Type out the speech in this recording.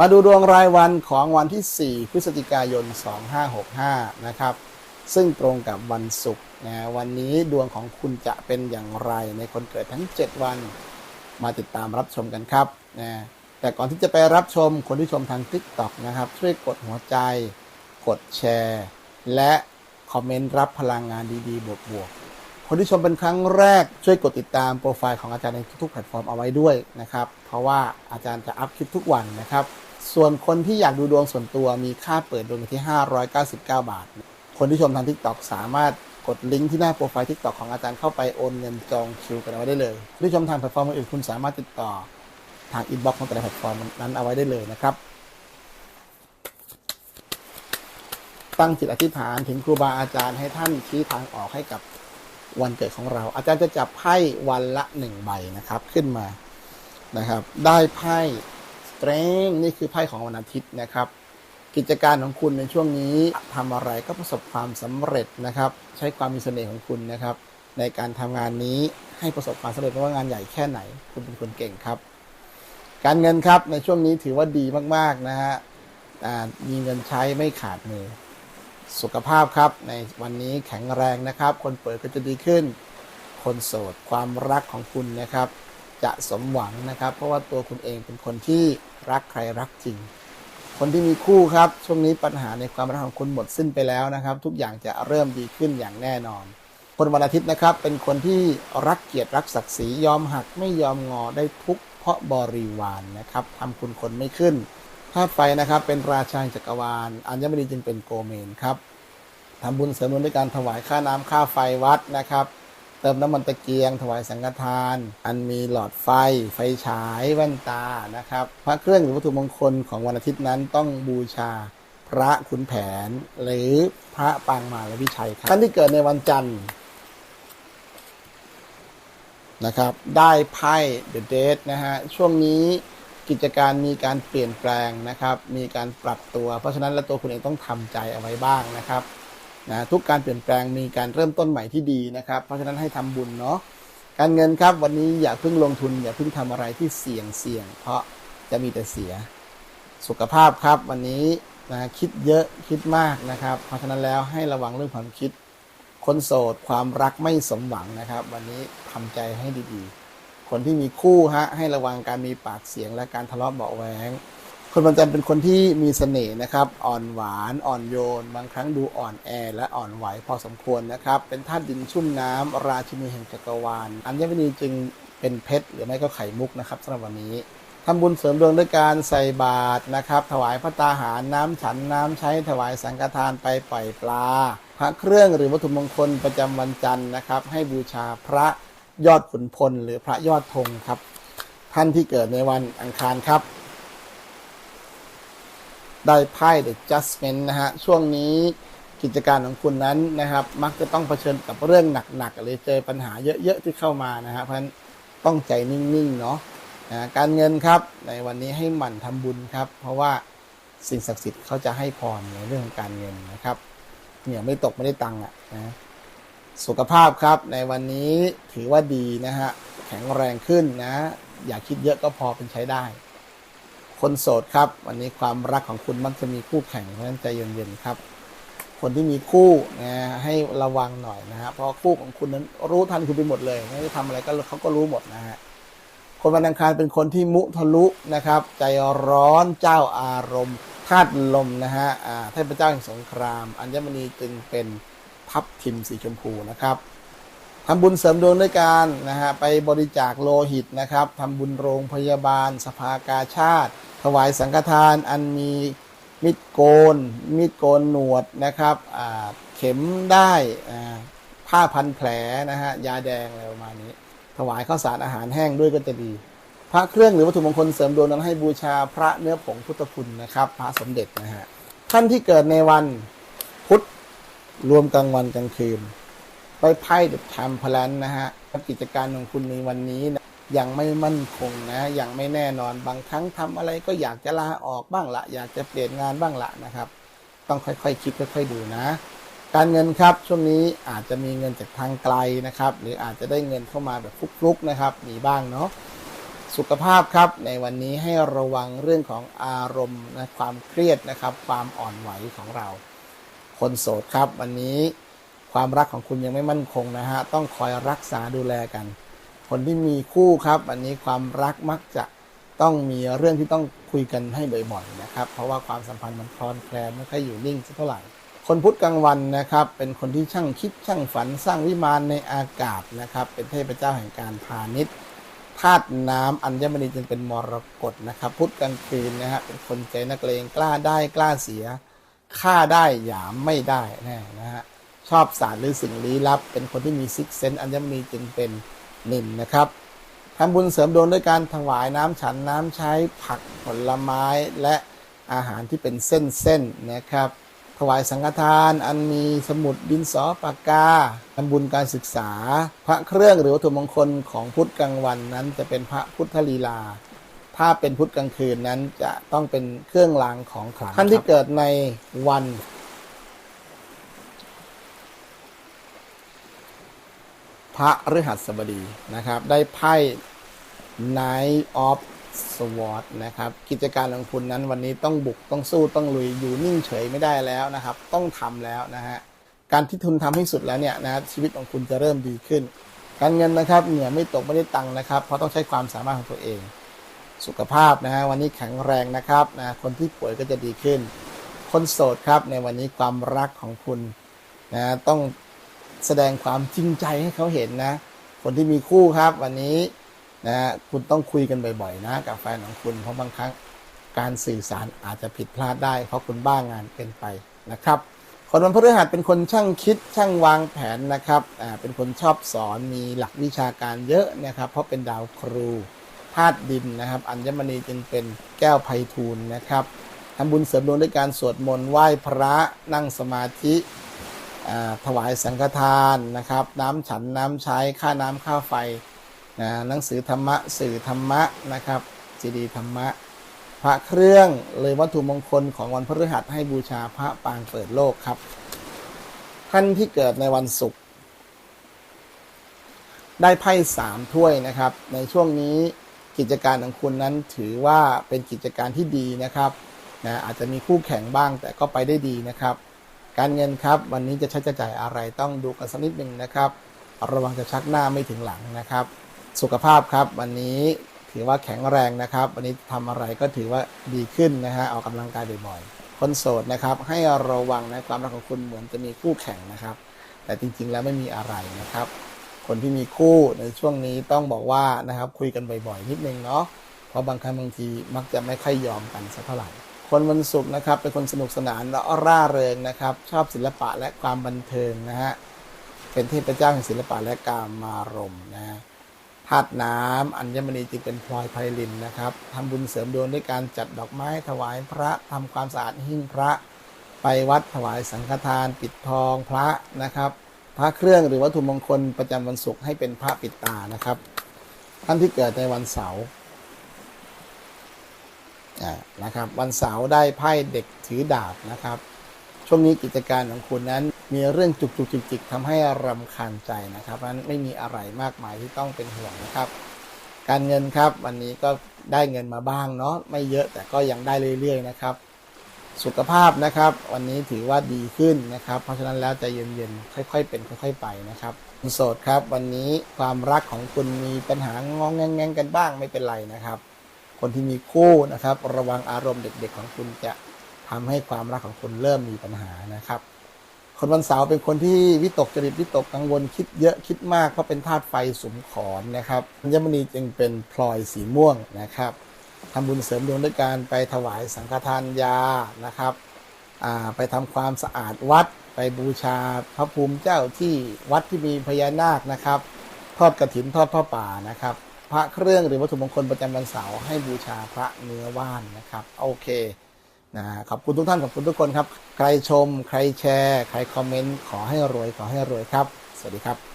มาดูดวงรายวันของวันที่ 4 พฤศจิกายน 2565 นะครับ ซึ่งตรงกับวันศุกร์นะวันนี้ดวงของคุณจะเป็นอย่างไรในคนเกิดทั้ง 7 วัน มาติดตามรับชมกันครับนะแต่ก่อนที่จะไปรับชมคนที่ชมทาง TikTok นะครับ ช่วยกดหัวใจ กดแชร์ และคอมเมนต์รับพลังงานดีๆ บวกๆ คนที่ชมเป็นครั้งแรกช่วยกดติดตามโปรไฟล์ของอาจารย์ในทุกๆแพลตฟอร์มเอาไว้ด้วยนะครับ เพราะว่าอาจารย์จะอัพคลิปทุกวันนะครับ ส่วนคนที่อยากดูดวงส่วนตัวมีค่าเปิดดวงอยู่ที่ 599 บาท คนที่ชมทาง TikTok สามารถกดลิงก์ที่หน้าโปรไฟล์ TikTok ของอาจารย์เข้าไปโอนเงินจองคิวกันเอาไว้ได้เลยคนที่ชมทางแพลตฟอร์มอื่นคุณสามารถติดต่อทางอินบ็อกซ์ของแต่ละแพลตฟอร์มนั้นเอาไว้ได้เลยนะครับตั้งจิตอธิษฐานถึงครูบาอาจารย์ให้ท่านชี้ทางออกให้กับ วันเกิดของเรา อาจารย์จะจับไพ่วันละหนึ่งใบนะครับขึ้นมานะครับ ได้ไพ่สเตรงนี่คือไพ่ของวันอาทิตย์นะครับ กิจการของคุณในช่วงนี้ทำอะไรก็ประสบความสำเร็จนะครับ ใช้ความมีเสน่ห์ของคุณนะครับ ในการทำงานนี้ให้ประสบความสำเร็จไม่ว่างานใหญ่แค่ไหน คุณเป็นคนเก่งครับ การเงินครับในช่วงนี้ถือว่าดีมากๆนะฮะมีเงินใช้ไม่ขาดมือ สุขภาพครับ ในวันนี้แข็งแรงนะครับ คนเปิดก็จะดีขึ้น คนโสดความรักของคุณนะครับ จะสมหวังนะครับ เพราะว่าตัวคุณเองเป็นคนที่รักใครรักจริง คนที่มีคู่ครับ ช่วงนี้ปัญหาในความรักของคุณหมดสิ้นไปแล้วนะครับ ทุกอย่างจะเริ่มดีขึ้นอย่างแน่นอน คนวันอาทิตย์นะครับ เป็นคนที่รักเกียรติรักศักดิ์ศรียอมหักไม่ยอมงอได้ทุกเพราะบริวารนนะครับทำคุณคนไม่ขึ้น ธาตุไฟนะครับ เป็นราชาจักรวาล อัญมณีจึงเป็นโกเมนครับทำบุญเสริมบุญด้วยการถวายค่าน้ำค่าไฟวัดนะครับ เติมน้ำมันตะเกียง ถวายสังฆทาน อันมีหลอดไฟ ไฟฉายแว่นตานะครับ พระเครื่องหรือวัตถุมงคลของวันอาทิตย์นั้นต้องบูชาพระขุนแผน หรือพระปางมาลวิชัยครับท่านที่เกิดในวันจันทร์นะครับ ได้ไพ่เดอะเดทนะฮะช่วงนี้ กิจการมีการเปลี่ยนแปลงนะครับ มีการปรับตัว เพราะฉะนั้นแล้วตัวคุณเองต้องทำใจเอาไว้บ้างนะครับนะทุกการเปลี่ยนแปลงมีการเริ่มต้นใหม่ที่ดีนะครับ เพราะฉะนั้นให้ทำบุญเนาะการเงินครับวันนี้อย่าเพิ่งลงทุน อย่าเพิ่งทำอะไรที่เสี่ยงเสี่ยง เพราะจะมีแต่เสีย สุขภาพครับวันนี้นะคิดเยอะคิดมากนะครับ เพราะฉะนั้นแล้วให้ระวังเรื่องความคิดคนโสดความรักไม่สมหวังนะครับ วันนี้ทำใจให้ดีๆ คนที่มีคู่ฮะให้ระวังการมีปากเสียงและการทะเลาะเบาะแว้งคนวันจันทร์เป็นคนที่มีเสน่ห์นะครับ อ่อนหวานอ่อนโยน บางครั้งดูอ่อนแอและอ่อนไหวพอสมควรนะครับ เป็นธาตุดินชุ่มน้ำราชินีแห่งจักรวาล อัญมณีจึงเป็นเพชรหรือไม่ก็ไข่มุกนะครับสำหรับวันนี้ทำบุญเสริมดวงด้วยการใส่บาตรนะครับ ถวายพระตาหารน้ำฉันน้ำใช้ถวายสังฆทานไปปล่อยปลา พระเครื่องหรือวัตถุมงคลประจำวันจันทร์นะครับ ให้บูชาพระ ยอดขุนพลหรือพระยอดธงครับ ท่านที่เกิดในวันอังคารครับ ได้ไพ่ The Judgment นะฮะ ช่วงนี้กิจการของคุณนั้นนะครับ มักจะต้องเผชิญกับเรื่องหนักๆหรือเจอปัญหาเยอะๆที่เข้ามานะฮะเพราะฉะนั้นต้องใจนิ่งๆเนาะนะการเงินครับในวันนี้ให้หมั่นทำบุญครับ เพราะว่าสิ่งศักดิ์สิทธิ์เขาจะให้พรในเรื่องของการเงินนะครับ เนี่ยไม่ตกไม่ได้ตังค์อะนะ สุขภาพครับ ในวันนี้ถือว่าดีนะฮะ แข็งแรงขึ้นนะ อย่าคิดเยอะก็พอเป็นใช้ได้ คนโสดครับ วันนี้ความรักของคุณมักจะมีคู่แข่งเพราะฉะนั้นใจเย็นๆครับ คนที่มีคู่นะให้ระวังหน่อยนะฮะเพราะคู่ของคุณนั้นรู้ทันคุณไปหมดเลยไม่ได้ทำอะไรก็เขาก็รู้หมดนะฮะคนวันอังคารเป็นคนที่มุทะลุนะครับ ใจร้อนเจ้าอารมณ์ธาตุลมนะฮะอ่าเทพเจ้าแห่งสงคราม อัญมณีจึงเป็น ทับทิมสีชมพูนะครับทำบุญเสริมดวงด้วยการนะฮะไปบริจาคโลหิตนะครับทำบุญโรงพยาบาล สภากาชาติ ถวายสังฆทานอันมีมิดโกน มิดโกนหนวดนะครับอ่าเข็มได้อ่าผ้าพันแผลนะฮะยาแดงอะไรประมาณนี้ ถวายข้าวสารอาหารแห้งด้วยก็จะดี พระเครื่องหรือวัตถุมงคลเสริมดวงนั้นให้บูชาพระเนื้อผงพุทธคุณนะครับ พระสมเด็จนะฮะท่านที่เกิดในวันพุธ รวมกลางวันกลางคืน ไปไพ่เด็ดทำพลันนะฮะกิจการของคุณในวันนี้นะยังไม่มั่นคงนะยังไม่แน่นอนบางครั้งทำอะไรก็อยากจะลาออกบ้างละ อยากจะเปลี่ยนงานบ้างละนะครับ ต้องค่อยๆคคิดค่อยๆดูนะ การเงินครับช่วงนี้อาจจะมีเงินจากทางไกลนะครับ หรืออาจจะได้เงินเข้ามาแบบฟลุกๆนะครับ มีบ้างเนาะสุขภาพครับในวันนี้ให้ระวังเรื่องของอารมณ์นะความเครียดนะครับ ความอ่อนไหวของเรา คนโสดครับ วันนี้ความรักของคุณยังไม่มั่นคงนะฮะต้องคอยรักษาดูแลกัน คนที่มีคู่ครับวันนี้ความรักมักจะต้องมีเรื่องที่ต้องคุยกันให้บ่อยๆนะครับ เพราะว่าความสัมพันธ์มันคลอนแคลนไม่ค่อยอยู่นิ่งสักเท่าไหร่ คนพุธกลางวันนะครับ เป็นคนที่ช่างคิดช่างฝันสร้างวิมานในอากาศนะครับ เป็นเทพเจ้าแห่งการพาณิชย์ธาตุน้ำอัญมณีจึงเป็นมรกตนะครับ พุธกลางคืนนะฮะเป็นคนใจนักเลงกล้าได้กล้าเสีย ฆ่าได้หยามไม่ได้แน่นะฮะชอบศาสตร์หรือสิ่งลี้ลับ เป็นคนที่มีซิกเซนอัญมณีจึงเป็นนินนะครับทำบุญเสริมดวงด้วยการถวายน้ำฉันน้ำใช้ผักผลไม้และอาหารที่เป็นเส้นๆนะครับ ถวายสังฆทานอันมีสมุดดินสอปากกาทำบุญการศึกษา พระเครื่องหรือวัตถุมงคลของพุทธกลางวันนั้นจะเป็นพระพุทธลีลา ถ้าเป็นพุธกลางคืนนั้นจะต้องเป็นเครื่องรางของขลังท่านที่เกิดในวันพระฤหัสบดีนะครับ ได้ไพ่ Knight of Swords นะครับ กิจการของคุณนั้นวันนี้ต้องบุกต้องสู้ต้องลุยอยู่นิ่งเฉยไม่ได้แล้วนะครับ ต้องทำแล้วนะฮะ การที่ทุนทำให้สุดแล้วเนี่ยนะชีวิตของคุณจะเริ่มดีขึ้น การเงินนะครับเหงื่อไม่ตกไม่ได้ตังค์นะครับ เพราะต้องใช้ความสามารถของตัวเอง สุขภาพนะฮะวันนี้แข็งแรงนะครับนะคนที่ป่วยก็จะดีขึ้น คนโสดครับในวันนี้ความรักของคุณนะต้องแสดงความจริงใจให้เขาเห็นนะ คนที่มีคู่ครับ วันนี้นะคุณต้องคุยกันบ่อยๆ นะกับแฟนของคุณเพราะบางครั้งการสื่อสารอาจจะผิดพลาดได้ เพราะคุณบ้างงานเป็นไปนะครับ คนวันพฤหัสเป็นคนช่างคิดช่างวางแผนนะครับอ่าเป็นคนชอบสอนมีหลักวิชาการเยอะนะครับ เพราะเป็นดาวครู ธาตุดินนะครับ อัญมณีจึงเป็นแก้วไพฑูรย์นะครับทำบุญเสริมดวงด้วยการสวดมนต์ไหว้พระนั่งสมาธิถวายสังฆทานนะครับ น้ำฉันน้ำใช้ค่าน้ำค่าไฟนะหนังสือธรรมะสื่อธรรมะนะครับซีดีธรรมะ พระเครื่องเลยวัตถุมงคลของวันพฤหัสให้บูชาพระปางเปิดโลกครับ ท่านที่เกิดในวันศุกร์ได้ไพ่สามถ้วยนะครับ ในช่วงนี้ กิจการของคุณนั้นถือว่าเป็นกิจการที่ดีนะครับนะอาจจะมีคู่แข่งบ้างแต่ก็ไปได้ดีนะครับ การเงินครับวันนี้จะใช้จะจ่ายอะไรต้องดูกันสักนิดหนึ่งนะครับ ระวังจะชักหน้าไม่ถึงหลังนะครับ สุขภาพครับวันนี้ถือว่าแข็งแรงนะครับ วันนี้ทำอะไรก็ถือว่าดีขึ้นนะฮะออกกำลังกายบ่อยๆคนโสดนะครับ ให้ระวังนะความรักของคุณเหมือนจะมีคู่แข่งนะครับ แต่จริงๆแล้วไม่มีอะไรนะครับ คนที่มีคู่ในช่วงนี้ต้องบอกว่านะครับคุยกันบ่อยๆนิดนึงเนาะเพราะบางครั้งบางทีมักจะไม่ค่อยยอมกันสักเท่าไหร่ คนวันศุกร์นะครับเป็นคนสนุกสนานและร่าเริงนะครับ ชอบศิลปะและความบันเทิงนะฮะเป็นเทพเจ้าแห่งศิลปะและการมารมนะฮะธาตุน้ำอัญมณีจึงเป็นพลอยไพลินนะครับทำบุญเสริมดวงด้วยการจัดดอกไม้ถวายพระทำความสะอาดหิ้งพระ ไปวัดถวายสังฆทาน ปิดทองพระนะครับ พระเครื่องหรือวัตถุมงคลประจำวันศุกร์ให้เป็นพระปิดตานะครับ ท่านที่เกิดในวันเสาร์นะครับ วันเสาร์ได้ไพ่เด็กถือดาบนะครับ ช่วงนี้กิจการของคุณนั้นมีเรื่องจุกจุกจิกจิกทำให้รำคาญใจนะครับนั้นไม่มีอะไรมากมายที่ต้องเป็นห่วงนะครับ การเงินครับวันนี้ก็ได้เงินมาบ้างเนาะไม่เยอะแต่ก็ยังได้เรื่อยๆนะครับ สุขภาพนะครับ วันนี้ถือว่าดีขึ้นนะครับ เพราะฉะนั้นแล้วใจเย็นๆค่อย ๆ เป็นค่อย ๆ ไปนะครับคุณโสดครับ วันนี้ความรักของคุณมีปัญหางองแงงๆกันบ้างไม่เป็นไรนะครับ คนที่มีคู่นะครับ ระวังอารมณ์เด็กๆของคุณจะทำให้ความรักของคุณเริ่มมีปัญหานะครับ คนวันเสาร์เป็นคนที่วิตกจริตวิตกกังวลคิดเยอะคิดมากเพราะเป็นธาตุไฟสุมขอนนะครับอัญมณีจึงเป็นพลอยสีม่วงนะครับ ทำบุญเสริมดวงด้วยการไปถวายสังฆทานยานะครับไปทำความสะอาดวัด ไปบูชาพระภูมิเจ้าที่วัดที่มีพญานาคนะครับ ทอดกระถินทอดผ้าป่านะครับ พระเครื่องหรือวัตถุมงคลประจำวันเสาร์ให้บูชาพระเนื้อว่านนะครับโอเคนะขอบคุณทุกท่านขอบคุณทุกคนครับ ใครชม ใครแชร์ ใครคอมเมนต์ขอให้รวยขอให้รวยครับ สวัสดีครับ